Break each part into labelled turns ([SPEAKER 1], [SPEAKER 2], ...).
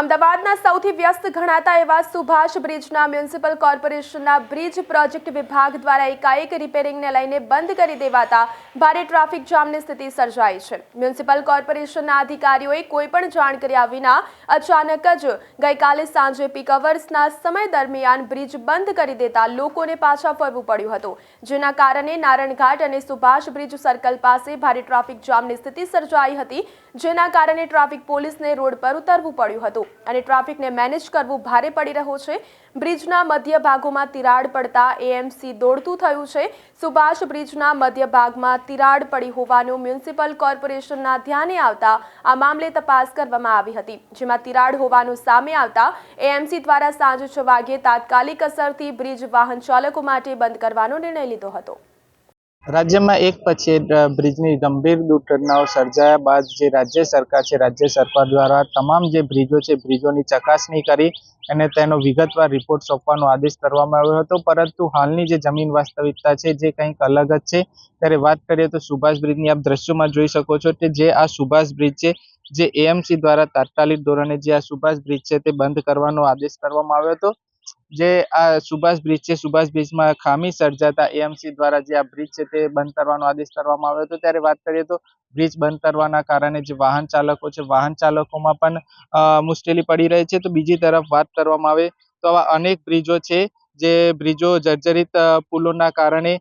[SPEAKER 1] અમદાવાદના સૌથી વ્યસ્ત ગણાતા એવા સુભાષ બ્રિજના મ્યુનિસિપલ કોર્પોરેશનના બ્રિજ પ્રોજેક્ટ વિભાગ દ્વારા એકાએક રિપેરિંગને લઈને બંધ કરી દેવાતા ભારે ટ્રાફિક જામની સ્થિતિ સર્જાઈ છે. મ્યુનિસિપલ કોર્પોરેશનના અધિકારીઓએ કોઈ પણ જાણ કર્યા વિના અચાનક જ ગઈકાલે સાંજે પીક અવર્સના સમય દરમિયાન બ્રિજ બંધ કરી દેતા લોકોને પાછા ફરવું પડ્યું હતું. જેના કારણે નારણઘાટ અને સુભાષ બ્રિજ સર્કલ પાસે ભારે ટ્રાફિક જામની સ્થિતિ સર્જાઈ હતી, જેના કારણે ટ્રાફિક પોલીસને રોડ પર ઉતરવું પડ્યું હતું. અને ટ્રાફિકને મેનેજ કરવું ભારે પડી રહ્યું છે. બ્રિજના મધ્ય ભાગોમાં તિરાડ પડતા એએમસી દોડતું થયું છે. સુભાષ બ્રિજના મધ્ય ભાગમાં તિરાડ પડી હોવાનું મ્યુનિસિપલ કોર્પોરેશનના ધ્યાને આવતા આ મામલે તપાસ કરવામાં આવી હતી. જેમાં તિરાડ હોવાનું સામે આવતા એએમસી દ્વારા સાંજે છ વાગ્યે તાત્કાલિક અસરથી બ્રિજ વાહન ચાલકો માટે બંધ કરવાનો નિર્ણય લીધો હતો.
[SPEAKER 2] રાજ્યમાં એક પછી બ્રિજની ગંભીર દુર્ઘટનાઓ સર્જાયા બાદ જે રાજ્ય સરકાર છે, રાજ્ય સરકાર દ્વારા તમામ જે બ્રિજો છે, બ્રિજોની ચકાસણી કરી અને તેનો વિગતવાર રિપોર્ટ સોંપવાનો આદેશ કરવામાં આવ્યો હતો. પરંતુ હાલની જે જમીન વાસ્તવિકતા છે, જે કંઈક અલગ જ છે. ત્યારે વાત કરીએ તો સુભાષ બ્રિજની આપ દ્રશ્યોમાં જોઈ શકો છો કે જે આ સુભાષ બ્રિજ છે, જે એએમસી દ્વારા તાત્કાલિક ધોરણે જે આ સુભાષ બ્રિજ છે, તે બંધ કરવાનો આદેશ કરવામાં આવ્યો હતો. જે આ સુભાષ બ્રિજ છે, સુભાષ બ્રિજમાં ખામી સર્જાતા એએમસી દ્વારા જે આ બ્રિજ છે તે બંધ કરવાનો આદેશ કરવામાં આવ્યો હતો. ત્યારે વાત કરીએ તો બ્રિજ બંધ કરવાના કારણે જે વાહન ચાલકો છે, વાહન ચાલકોમાં પણ મુશ્કેલી પડી રહી છે. તો બીજી તરફ વાત કરવામાં આવે તો આવા અનેક બ્રિજો છે, જે બ્રિજો જર્જરિત પુલોના કારણે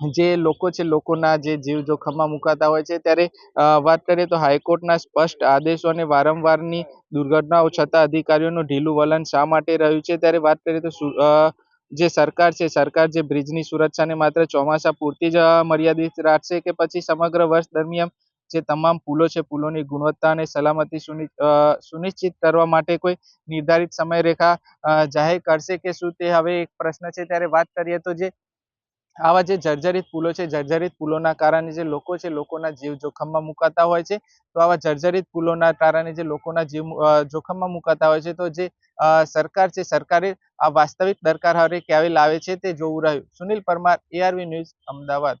[SPEAKER 2] જે લોકો છે, લોકોના જે જીવ જોખમમાં મુકાતા હોય છે, ત્યારે વાત કરીએ તો હાઈકોર્ટના સ્પષ્ટ આદેશો અને વારંવારની દુર્ઘટનાઓ છતાં અધિકારીઓનું ઢીલું વલણ શા માટે રહ્યું છે? ત્યારે વાત કરીએ તો જે સરકાર છે, સરકાર જે બ્રિજની સુરક્ષાને માત્ર ચોમાસા પૂરતી જ મર્યાદિત રાખશે કે પછી સમગ્ર વર્ષ દરમિયાન જે તમામ પુલો છે, પુલોની ગુણવત્તા અને સલામતી સુનિશ્ચિત કરવા માટે કોઈ નિર્ધારિત સમયરેખા જાહેર કરશે કે શું તે હવે એક પ્રશ્ન છે? ત્યારે વાત કરીએ તો જે આવા જે જર્જરિત પુલો છે, જર્જરિત પુલોના કારણે જે લોકો છે, લોકોના જીવ જોખમમાં મુકાતા હોય છે. તો આવા જર્જરિત પુલોના કારણે જે લોકોના જીવ જોખમમાં મુકાતા હોય છે, તો જે સરકાર છે, સરકારે આ વાસ્તવિક દરકાર હવે ક્યારે લાવે છે તે જોવું રહ્યું. Sunil Parmar ARV news Ahmedabad.